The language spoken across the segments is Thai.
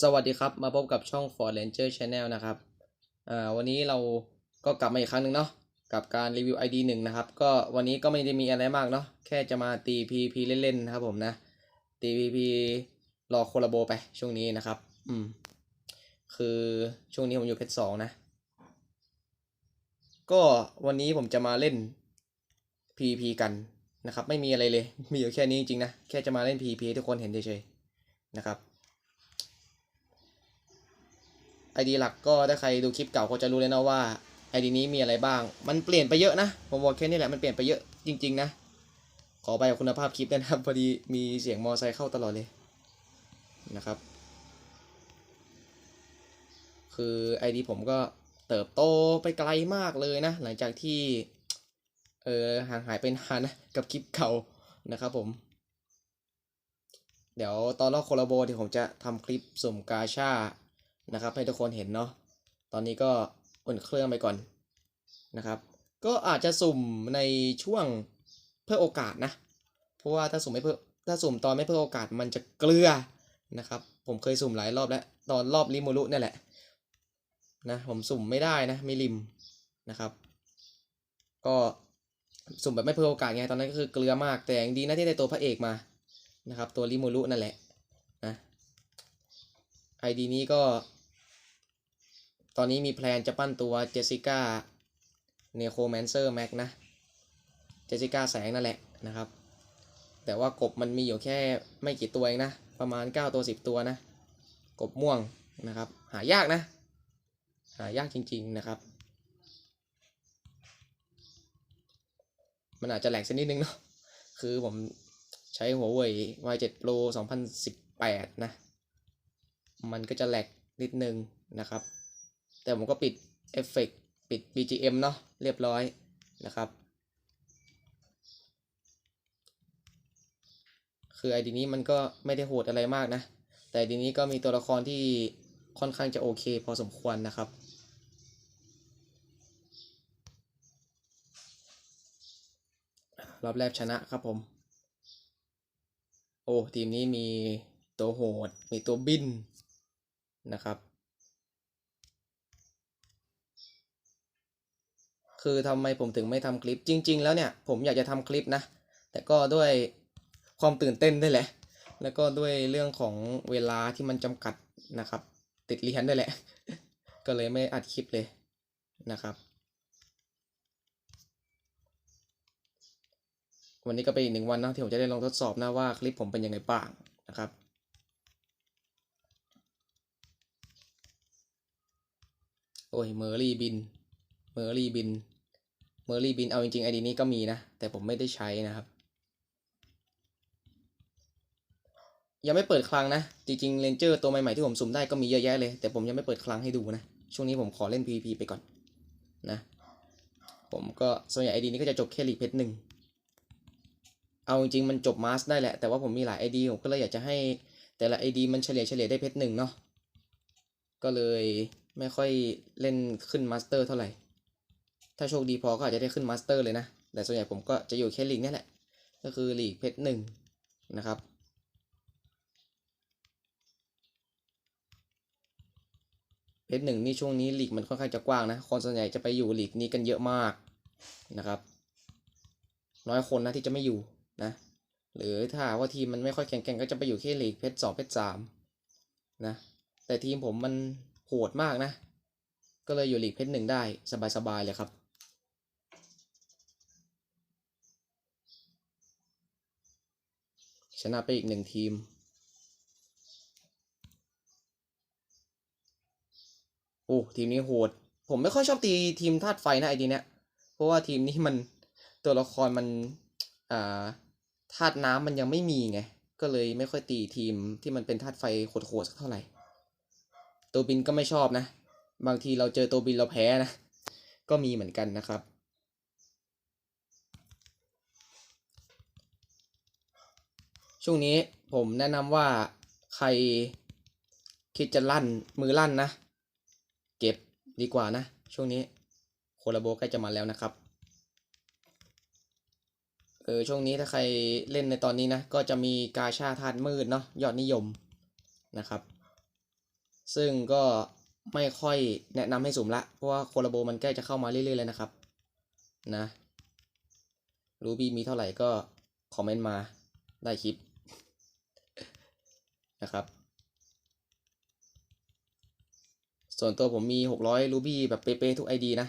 สวัสดีครับมาพบกับช่อง Ford Ranger Channel นะครับอ่าวันนี้เราก็กลับมาอีกครั้งหนึ่งเนาะกับการรีวิว ID 1นะครับ ก็วันนี้ก็ไม่ได้มีอะไรมากเนาะแค่จะมาตี PVP เล่นๆนะครับผมนะตี PVP รอโคลาโบไปช่วงนี้นะครับ อืม คือช่วงนี้ผมอยู่เพชรสองนะ ก็วันนี้ผมจะมาเล่น PVP กันนะครับ ไม่มีอะไรเลย มีอยู่แค่นี้จริงๆนะ แค่จะมาเล่น PVP ให้ทุกคนเห็นเฉยๆนะครับ ไอดีหลักก็ถ้าใครดูคลิปเก่าก็จะรู้เลยนะว่าไอดีนี้มีอะไรบ้าง มันเปลี่ยนไปเยอะนะ ผมบอกแค่นี้แหละ มันเปลี่ยนไปเยอะจริง ๆ นะ ขอไปกับคุณภาพคลิปนะครับ พอดีมีเสียงมอไซค์เข้าตลอดเลยนะครับ คือไอดีผมก็เติบโตไปไกลมากเลยนะ หลังจากที่ เออห่างหายไปนานนะ กับคลิปเก่านะครับผม เดี๋ยวตอนรอบโคลาโบที่ผมจะทำคลิปสุ่มกาชา นะครับ ให้ทุกคนเห็นเนาะตอนนี้ก็อุ่นเครื่องไปก่อนนะครับ ก็อาจจะสุ่มในช่วงเพื่อโอกาสนะ เพราะว่าถ้าสุ่มไม่เพื่อถ้าสุ่มตอนไม่เพื่อโอกาสมันจะเกลือนะครับ ผมเคยสุ่มหลายรอบแล้ว ตอนรอบริมูรุเนี่ยแหละนะผมสุ่มไม่ได้นะไม่ริมนะครับ ก็สุ่มแบบไม่เพื่อโอกาสไงตอนนั้นก็คือเกลือมากแต่ยังดีนะที่ได้ตัวพระเอกมานะครับ ตัวริมูรุนั่นแหละนะไอดีนี้ก็ ตอนนี้มีแพลนจะปั้นตัวเจสสิก้าเนโครแมนเซอร์แม็กนะ เจสสิก้าแสงนั่นแหละนะครับ แต่ว่ากบมันมีอยู่แค่ไม่กี่ตัวเองนะ ประมาณ 9 ตัว 10 ตัวนะ กบม่วงนะครับ หายากนะ หายากจริงๆนะครับ มันอาจจะแหลกสักนิดนึงเนาะ คือผมใช้หัวเว่ย Y7 Pro 2018 นะ มันก็จะแหลกนิดนึงนะครับ แต่ผมก็ปิดเอฟเฟกปิด BGM เนาะเรียบร้อยนะครับ คือไอดีนี้มันก็ไม่ได้โหดอะไรมากนะ แต่ไอดีนี้ก็มีตัวละครที่ค่อนข้างจะโอเค พอสมควรนะครับรอบแรกชนะครับผม โอ้ ทีมนี้มีตัวโหด มีตัวบินนะครับ คือทำไมผมถึงไม่ทำคลิปจริง ๆ แล้วเนี่ยผมอยากจะทำคลิปนะ แต่ก็ด้วยความตื่นเต้นด้วยแหละ แล้วก็ด้วยเรื่องของเวลาที่มันจำกัดนะครับ ติดเรียนด้วยแหละ ก็เลยไม่อัดคลิปเลยนะครับ วันนี้ก็เป็นอีกหนึ่งวันนะที่ผมจะได้ลองทดสอบนะว่าคลิปผมเป็นยังไงบ้างนะครับโอ้ยเมอร์รี่บิน เมอร์รี่บิน อร์รี่บินเอาจริงๆไอดีนี้ก็มีนะ แต่ผมไม่ได้ใช้นะครับ ยังไม่เปิดคลังนะ จริงๆเรนเจอร์ตัวใหม่ๆที่ผมสุ่มได้ก็มีเยอะแยะเลย แต่ผมยังไม่เปิดคลังให้ดูนะ ช่วงนี้ผมขอเล่น PVP ไปก่อนนะ ผมก็ส่วนใหญ่ไอดีนี้ก็จะจบแค่ลีเพชรหนึ่งเอาจริงๆมันจบมาสได้แหละ แต่ว่าผมมีหลาย ID ผมก็เลยอยากจะให้แต่ละ ID มันเฉลี่ยเฉลี่ยได้เพชรหนึ่งเนาะก็เลยไม่ค่อยเล่นขึ้นมาสเตอร์เท่าไหร่ ถ้าโชคดีพอก็อาจจะได้ขึ้นมาสเตอร์เลยนะ แต่ส่วนใหญ่ผมก็จะอยู่แค่ลีกนี่แหละ ก็คือลีกเพชรหนึ่งนะครับ เพชรหนึ่งนี่ช่วงนี้ลีกมันค่อนข้างจะกว้างนะ คนส่วนใหญ่จะไปอยู่ลีกนี้กันเยอะมากนะครับ น้อยคนนะที่จะไม่อยู่นะ หรือถ้าว่าทีมมันไม่ค่อยแข็งแกร่งก็จะไปอยู่แค่ลีกเพชรสองเพชรสามนะ แต่ทีมผมมันโหดมากนะ ก็เลยอยู่ลีกเพชรหนึ่งได้สบายๆเลยครับ ชนะไปอีกหนึ่งทีม โอ้ ทีมนี้โหด ผมไม่ค่อยชอบตีทีมธาตุไฟนะไอดีเนี้ย เพราะว่าทีมนี้มันตัวละครมัน อ่าธาตุน้ำมันยังไม่มีไง ก็เลยไม่ค่อยตีทีมที่มันเป็นธาตุไฟโหดๆสักเท่าไหร่ ตัวบินก็ไม่ชอบนะ บางทีเราเจอตัวบินเราแพ้นะ ก็มีเหมือนกันนะครับ ช่วงนี้ผมแนะนำว่าใครคิดจะลั่นมือลั่นนะ เก็บดีกว่านะ ช่วงนี้โคลาโบใกล้จะมาแล้วนะครับเออช่วงนี้ถ้าใครเล่นในตอนนี้นะ ก็จะมีกาชาธาตุมืดเนาะยอดนิยมนะครับ ซึ่งก็ไม่ค่อยแนะนำให้สุ่มละ เพราะว่าโคลาโบมันใกล้จะเข้ามาเรื่อยๆเลยนะครับนะรูบี้มีเท่าไหร่ก็คอมเมนต์มาได้คลิป นะครับ ส่วนตัวผมมี 600 รูบี้แบบเป๊ะๆทุก ID นะ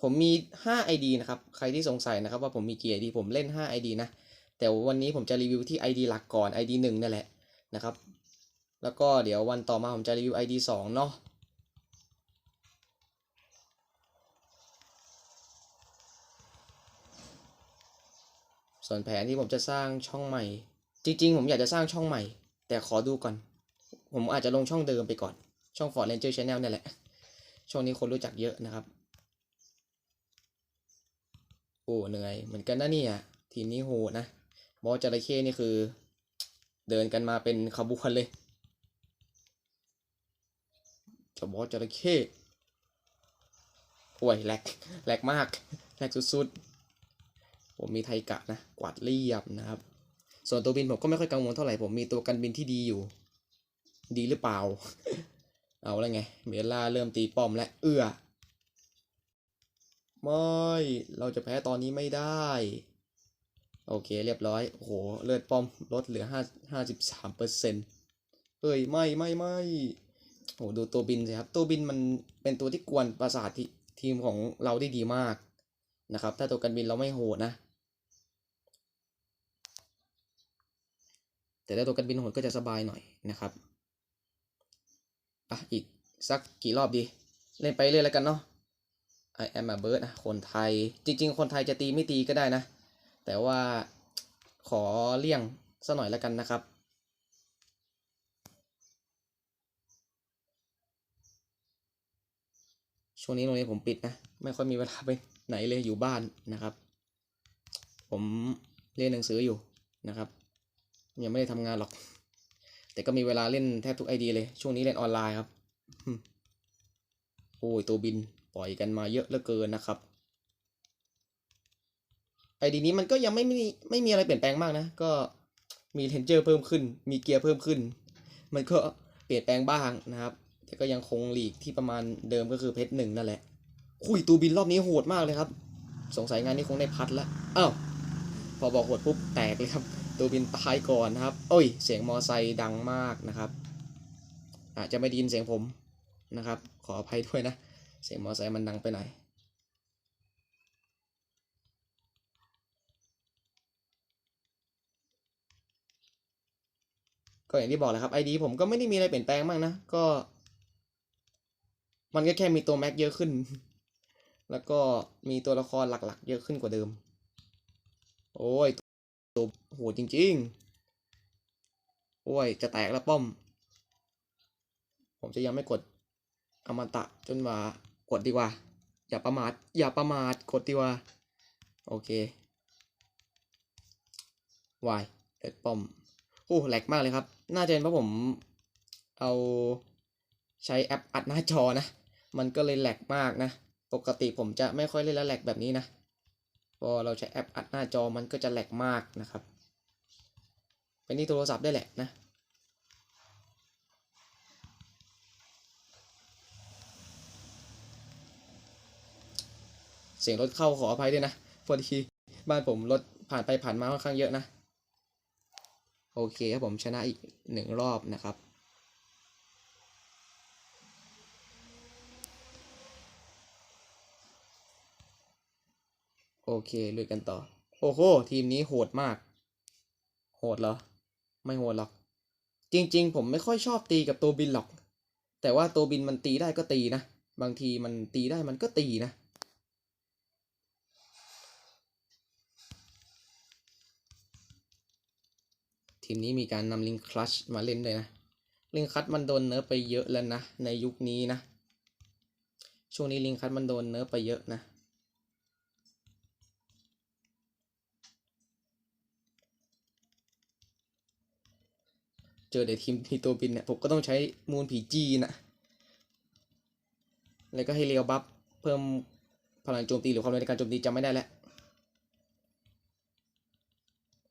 ผมมี 5 ID นะครับ ใครที่สงสัยนะครับว่าผมมีกี่ ID ผมเล่น 5 ID นะ แต่วันนี้ผมจะรีวิวที่ ID หลักก่อน ID 1นั่นแหละนะครับ แล้วก็เดี๋ยววันต่อมาผมจะรีวิว ID 2 เนาะส่วนแผนที่ผมจะสร้างช่องใหม่ จริงๆ ผมอยากจะสร้างช่องใหม่ แต่ขอดูก่อน ผมอาจจะลงช่องเดิมไปก่อน ช่อง Ford Ranger Channel เนี่ยแหละ ช่วงนี้คนรู้จักเยอะนะครับ โอ้เหนื่อยเหมือนกันนะเนี่ย ทีมนี้โหดนะ บอสจระเข้นี่คือ เดินกันมาเป็นขบวนเลยจะบอสจระเข้โอ้ยแหลกแหลกมากแหลกสุดๆ ผมมีไทกะนะ กวาดเรียบนะครับ ส่วนตัวบินผมก็ไม่ค่อยกังวลเท่าไหร่ผมมีตัวกันบินที่ดีอยู่ ดีหรือเปล่า เอาแล้วไงเมล่าเริ่มตีป้อมและเอื้อไม่เราจะแพ้ตอนนี้ไม่ได้ โอเคเรียบร้อยโอ้โหเลือดป้อมลดเหลือห้าห้าสิบสามเปอร์เซ็นต์เอ้ยไม่ไม่ไม่โอ้โหดูตัวบินสิครับ ตัวบินมันเป็นตัวที่กวนประสาททีมของเราได้ดีมากนะครับ ถ้าตัวกันบินเราไม่โหดนะ แต่ถ้าตัวกันบินหดก็จะสบายหน่อยนะครับอะอีกสักกี่รอบดี เล่นไปเรื่อยแล้วกันเนาะ I am a bird นะคนไทยจริง ๆ คนไทยจะตีไม่ตีก็ได้นะ แต่ว่าขอเลี่ยงสักหน่อยแล้วกันนะครับช่วงนี้โรงเรียนผมปิดนะ ไม่ค่อยมีเวลาไปไหนเลยอยู่บ้านนะครับ ผมเรียนหนังสืออยู่นะครับ ยังไม่ได้ทำงานหรอก แต่ก็มีเวลาเล่นแทบทุกไอเดียเลย ช่วงนี้เล่นออนไลน์ครับโอ้ยตัวบินปล่อยกันมาเยอะเหลือเกินนะครับไอดีนี้มันก็ยังไม่มีไม่มีอะไรเปลี่ยนแปลงมากนะ ก็มีเทนเจอร์เพิ่มขึ้น มีเกียร์เพิ่มขึ้น มันก็เปลี่ยนแปลงบ้างนะครับ แต่ก็ยังคงหลีกที่ประมาณเดิมก็คือเพชรหนึ่งนั่นแหละ คุยตูบินรอบนี้โหดมากเลยครับ สงสัยงานนี้คงได้พัดละอ้าวพอบอกโหดปุ๊บแตกเลยครับ ตูบินตายก่อนนะครับ โอ้ย เสียงมอไซค์ดังมากนะครับ อาจจะไม่ได้ยินเสียงผมนะครับ ขออภัยด้วยนะ เสียงมอไซค์มันดังไปหน่อยก็อย่างที่บอกแหละครับ ID ผมก็ไม่ได้มีอะไรเปลี่ยนแปลงมากนะ ก็ มันก็แค่มีตัวแม็กเยอะขึ้น แล้วก็มีตัวละครหลักๆ เยอะขึ้นกว่าเดิม โอ้ย ตัวโหจริง ๆ โอ้ย จะแตกแล้วป้อม ผมจะยังไม่กดอมตะจนว่ากดดีกว่า อย่าประมาท อย่าประมาท กดดีกว่า โอเควายเอ็ดป้อม โอ้แหลกมากเลยครับ น่าจะเป็นเพราะผมเอาใช้แอปอัดหน้าจอนะ มันก็เลยแหลกมากนะ ปกติผมจะไม่ค่อยเล่นแล้วแหลกแบบนี้นะ พอเราใช้แอปอัดหน้าจอมันก็จะแหลกมากนะครับเป็นที่โทรศัพท์ได้แหละนะเสียงรถเข้าขออภัยด้วยนะพอดีบ้านผมรถผ่านไปผ่านมาค่อนข้างเยอะนะ โอเคครับผมชนะอีกหนึ่งรอบนะครับ เคลุยกันต่อ โอ้โห ทีมนี้โหดมาก โหดเหรอ ไม่โหดหรอก จริง ๆ ผมไม่ค่อยชอบตีกับตัวบินหรอก แต่ว่าตัวบินมันตีได้ก็ตีนะ บางทีมันตีได้มันก็ตีนะทีมนี้มีการนำลิงคลัชมาเล่นด้วยนะ ลิงคัชมันโดนเนิร์ฟไปเยอะแล้วนะ ในยุคนี้นะ ช่วงนี้ลิงคัชมันโดนเนิร์ฟไปเยอะนะ เจอเดี๋ยวทีมมีตัวบินเนี่ยผมก็ต้องใช้มูลผีจีนอะแล้วก็ให้เรียวบัฟเพิ่มพลังโจมตีหรือความเร็วในการโจมตีจำไม่ได้แล้ว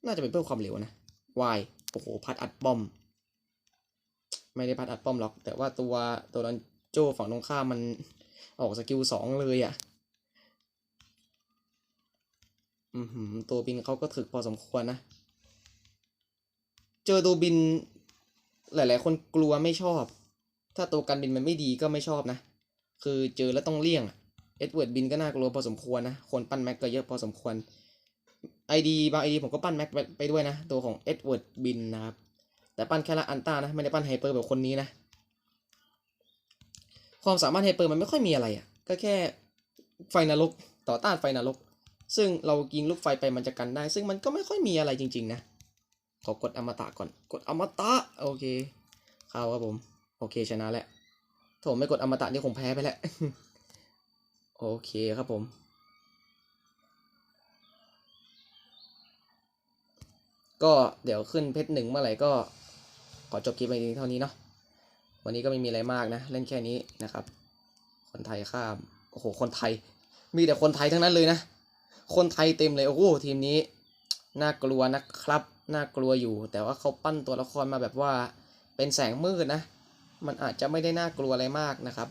น่าจะเป็นเพิ่มความเร็วนะวายโอ้โห พัดอัดบอม ไม่ได้พัดอัดป้อมหรอก แต่ว่าตัวตัวดันโจฝั่งตรงข้ามมันออกสกิลสองเลยอะ่ะ อือหือตัวบินเขาก็ถึกพอสมควรนะ เจอตัวบิน หลาย ๆ คนกลัวไม่ชอบ ถ้าตัวกันบินมันไม่ดีก็ไม่ชอบนะ คือเจอแล้วต้องเลี่ยงเอ็ดเวิร์ดบินก็น่ากลัวพอสมควรนะ คนปั้นแม็กก็เยอะพอสมควรไอดีบางไอดีผมก็ปั้นแม็กไปไปด้วยนะ ตัวของเอ็ดเวิร์ดบินนะครับ แต่ปั้นแค่ละอันต้านะ ไม่ได้ปั้นไฮเปอร์แบบคนนี้นะ ความสามารถไฮเปอร์มันไม่ค่อยมีอะไรอะ่ะ ก็แค่ไฟนรกต่อต้านไฟนรก ซึ่งเรายิงลูกไฟไปมันจะกันได้ ซึ่งมันก็ไม่ค่อยมีอะไรจริง ๆ นะ ขอกดอมตะก่อน กดอมตะโอเค เข้าครับผม โอเคชนะแล้วโถไม่กดอมตะนี่คงแพ้ไปแล้ว โอเคครับผม ก็เดี๋ยวขึ้นเพชรหนึ่งเมื่อไหร่ก็ขอจบคลิปไปเท่านี้เนาะ วันนี้ก็ไม่มีอะไรมากนะ เล่นแค่นี้นะครับ คนไทยข้าม โอ้โห คนไทย มีแต่คนไทยทั้งนั้นเลยนะ คนไทยเต็มเลย โอ้โห ทีมนี้ น่ากลัวนะครับ น่ากลัวอยู่ แต่ว่าเขาปั้นตัวละครมาแบบว่าเป็นแสงมืดนะ มันอาจจะไม่ได้น่ากลัวอะไรมากนะครับ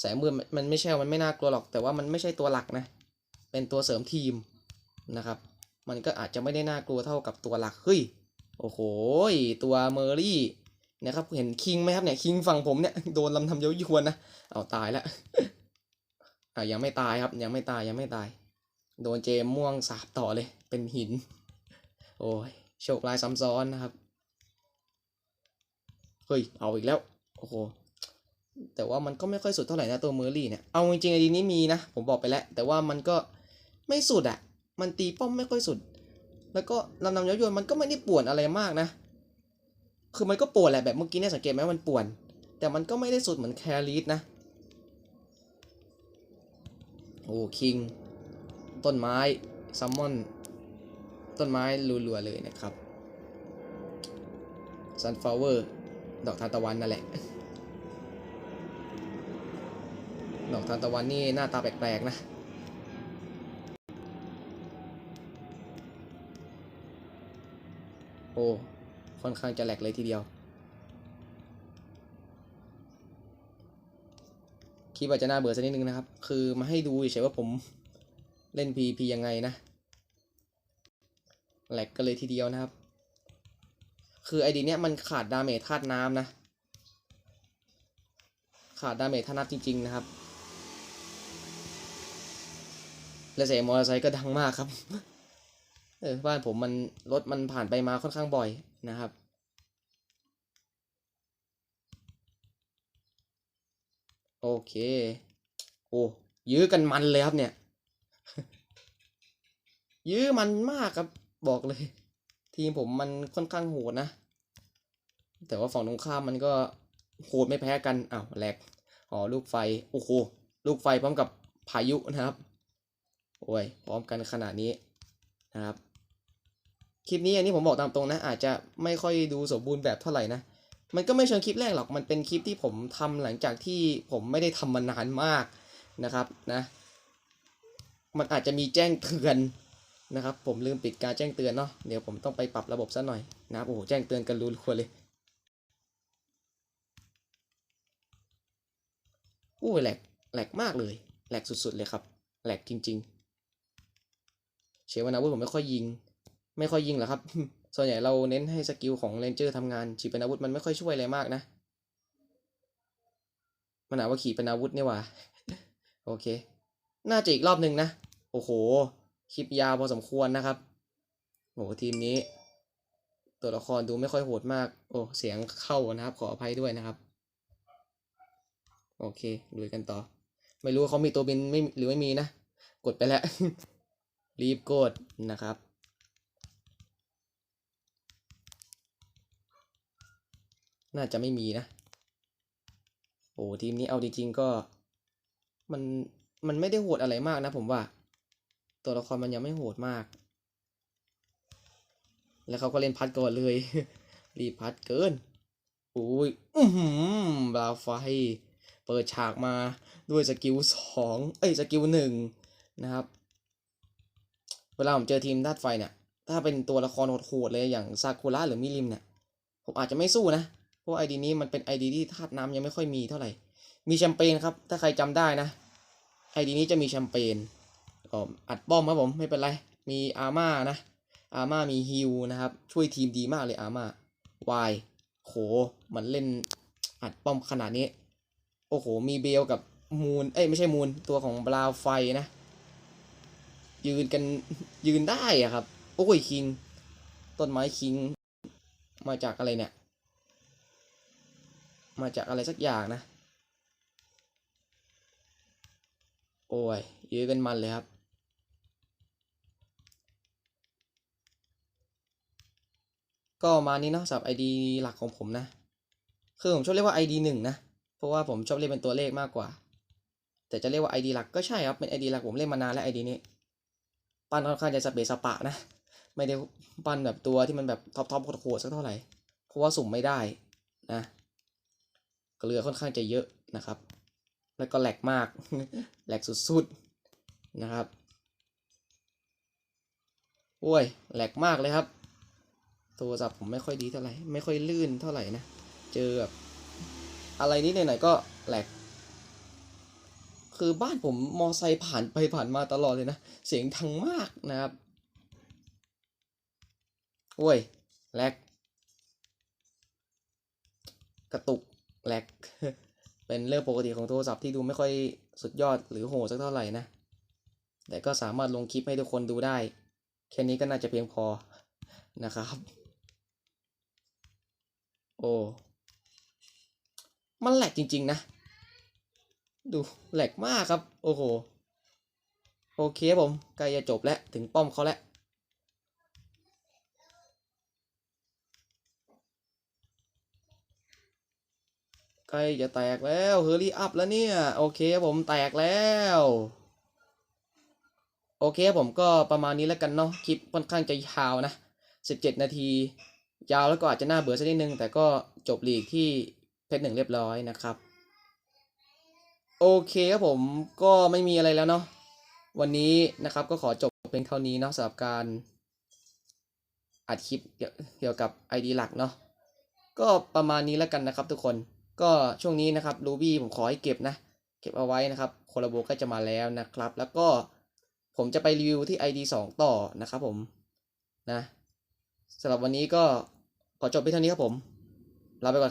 แสงมืดมันไม่ใช่ มันไม่น่ากลัวหรอก แต่ว่ามันไม่ใช่ตัวหลักนะ เป็นตัวเสริมทีมนะครับ มันก็อาจจะไม่ได้น่ากลัวเท่ากับตัวหลัก เฮ้ย โอ้โห ตัวเมอรี่นะครับ เห็นคิงไหมครับเนี่ย คิงฝั่งผมเนี่ยโดนลำทำเย้ายวนนะ เอาตายแล้วอะยังไม่ตายครับ ยังไม่ตาย ยังไม่ตาย โดนเจมม่วงสาบต่อเลย เป็นหิน โอ้ยโชคลายซ้ำซ้อนนะครับ เฮ้ย เอาอีกแล้ว โอ้โห แต่ว่ามันก็ไม่ค่อยสุดเท่าไหร่นะตัวเมอร์รี่เนี่ย เอาจริงๆไอดีนี้มีนะ ผมบอกไปแล้ว แต่ว่ามันก็ไม่สุดอะมันตีป้อมไม่ค่อยสุด แล้วก็ลำนำย้อยวนมันก็ไม่ได้ป่วนอะไรมากนะ คือมันก็ป่วนแหละแบบเมื่อกี้เนี่ยสังเกตไหมมันป่วน แต่มันก็ไม่ได้สุดเหมือนแคลรีสนะ โอ้คิง ต้นไม้ซัมมอนต้นไม้รัวๆเลยนะครับ sunflower ดอกทานตะวันนั่นแหละ ดอกทานตะวันนี่หน้าตาแปลกๆนะโอ้ค่อนข้างจะแหลกเลยทีเดียวคิดว่าจะน่าเบื่อสักนิดนึงนะครับ คือมาให้ดูเฉยๆว่าผม เล่น PVP ยังไงนะแหลกกันเลยทีเดียวนะครับ คือไอดีเนี้ยมันขาดดาเมจธาตุน้ำนะ ขาดดาเมจธาตุน้ำจริง ๆ นะครับ และเสียงมอเตอร์ไซค์ก็ดังมากครับเออบ้านผมมันรถมันผ่านไปมาค่อนข้างบ่อยนะครับ โอเค โอ้ยื้อกันมันเลยครับเนี่ย ยื้อมันมากครับบอกเลย ทีมผมมันค่อนข้างโหดนะ แต่ว่าฝั่งตรงข้ามมันก็โหดไม่แพ้กันอ้าวแหลกอ๋อลูกไฟโอ้โหลูกไฟพร้อมกับพายุนะครับ โอ้ยพร้อมกันขนาดนี้นะครับคลิปนี้อันนี้ผมบอกตามตรงนะ อาจจะไม่ค่อยดูสมบูรณ์แบบเท่าไหร่นะมันก็ไม่เชิงคลิปแรกหรอกมันเป็นคลิปที่ผมทำหลังจากที่ผมไม่ได้ทำมานานมากนะครับนะ มันอาจจะมีแจ้งเตือน นะครับผมลืมปิดการแจ้งเตือนเนาะเดี๋ยวผมต้องไปปรับระบบซะหน่อยนะครับโอ้โหแจ้งเตือนกันรัวๆเลยอู้แหลกแหลกมากเลยแหลกสุดๆเลยครับแหลกจริง ๆ เชวนาวุธผมไม่ค่อยยิง ไม่ค่อยยิงหรอครับ ส่วนใหญ่เราเน้นให้สกิลของเรนเจอร์ทำงานฉีดเป็นอาวุธมันไม่ค่อยช่วยอะไรมากนะมันหาว่าขี่เป็นอาวุธนี่ว่าโอเค น่าจะอีกรอบหนึ่งนะ โอ้โห คลิปยาวพอสมควรนะครับโอ้โหทีมนี้ ตัวละครดูไม่ค่อยโหดมาก โอ้เสียงเข้านะครับ ขออภัยด้วยนะครับ โอเคลุยกันต่อ ไม่รู้ว่าเขามีตัวบินไม่หรือไม่มีนะ กดไปแล้ว รีบกดนะครับน่าจะไม่มีนะ โอ้ทีมนี้เอาจริงๆก็ มันมันไม่ได้โหดอะไรมากนะผมว่า ตัวละครมันยังไม่โหดมาก แล้วเขาก็เล่นพัดก่อนเลย รีพัดเกินโอ้ยอือหือบลาไฟ เปิดฉากมาด้วยสกิลสองเอ้ยสกิลหนึ่งนะครับ เวลาผมเจอทีมธาตุไฟเนี่ย ถ้าเป็นตัวละครโหดๆเลยอย่างซากุระหรือมิริมเนี่ย ผมอาจจะไม่สู้นะ เพราะไอดีนี้มันเป็นไอดีที่ธาตุน้ำยังไม่ค่อยมีเท่าไหร่ มีแชมเปญครับ ถ้าใครจำได้นะ ไอดีนี้จะมีแชมเปญ ก็อัดป้อมครับผมไม่เป็นไร มีอาร์มานะ อาร์มามีฮิลนะครับ ช่วยทีมดีมากเลยอาร์มาวายโหมันเล่นอัดป้อมขนาดนี้ โอ้โห มีเบลกับมูนเอ้ยไม่ใช่มูนตัวของบราวไฟนะ ยืนกันยืนได้อะครับ โอ้ยคิง ต้นไม้คิง มาจากอะไรเนี่ย มาจากอะไรสักอย่างนะ โอ้ ยยื้อกันมันเลยครับ ก็มานี้เนาะสำหรับ ID หลักของผมนะ คือผมชอบเรียกว่า ID หนึ่งนะ เพราะว่าผมชอบเรียกเป็นตัวเลขมากกว่า แต่จะเรียกว่า ID หลักก็ใช่ครับ เป็น ID หลักผมเล่นมานานแล้ว ID นี้ ปั้นค่อนข้างจะสเปซสปะนะ ไม่ได้ปั้นแบบตัวที่มันแบบท็อปท็อปโหดๆสักเท่าไหร่ เพราะว่าสุ่มไม่ได้นะ เกลือค่อนข้างจะเยอะนะครับ แล้วก็แหลกมาก แหลกสุดๆนะครับโอ้ยแหลกมากเลยครับ โทรศัพท์ผมไม่ค่อยดีเท่าไหร่ ไม่ค่อยลื่นเท่าไหร่นะ เจอแบบอะไรนิดหน่อยๆก็แหลก คือบ้านผมมอไซค์ผ่านไปผ่านมาตลอดเลยนะ เสียงดังมากนะครับ โอ้ยแหลก กระตุกแหลก เป็นเรื่องปกติของโทรศัพท์ที่ดูไม่ค่อยสุดยอดหรือโหดสักเท่าไหร่นะ แต่ก็สามารถลงคลิปให้ทุกคนดูได้ แค่นี้ก็น่าจะเพียงพอนะครับ โอ้มันแหลกจริง ๆ นะ ดูแหลกมากครับ โอ้โห โอเคผมใกล้จะจบแล้ว ถึงป้อมเขาแล้ว ใกล้จะแตกแล้วเฮอรี่อัพแล้วเนี่ย โอเคผมแตกแล้วโอเคผมก็ประมาณนี้แล้วกันเนาะคลิปค่อนข้างจะยาวนะ 17 นาที ยาวแล้วก็อาจจะน่าเบื่อสักนิดนึง แต่ก็จบลีกที่เพชรหนึ่งเรียบร้อยนะครับ โอเคครับผมก็ไม่มีอะไรแล้วเนาะวันนี้นะครับก็ขอจบเป็นเท่านี้เนาะสำหรับการอัดคลิปเกี่ยวเกี่ยวกับ ID หลักเนาะก็ประมาณนี้แล้วกันนะครับทุกคน ก็ช่วงนี้นะครับ Ruby ผมขอให้เก็บนะ เก็บเอาไว้นะครับโคลาโบก็จะมาแล้วนะครับ แล้วก็ผมจะไปรีวิวที่ ID 2 ต่อนะครับผมนะสำหรับวันนี้ก็ขอจบไปเท่านี้ครับผมลาไปก่อนครับ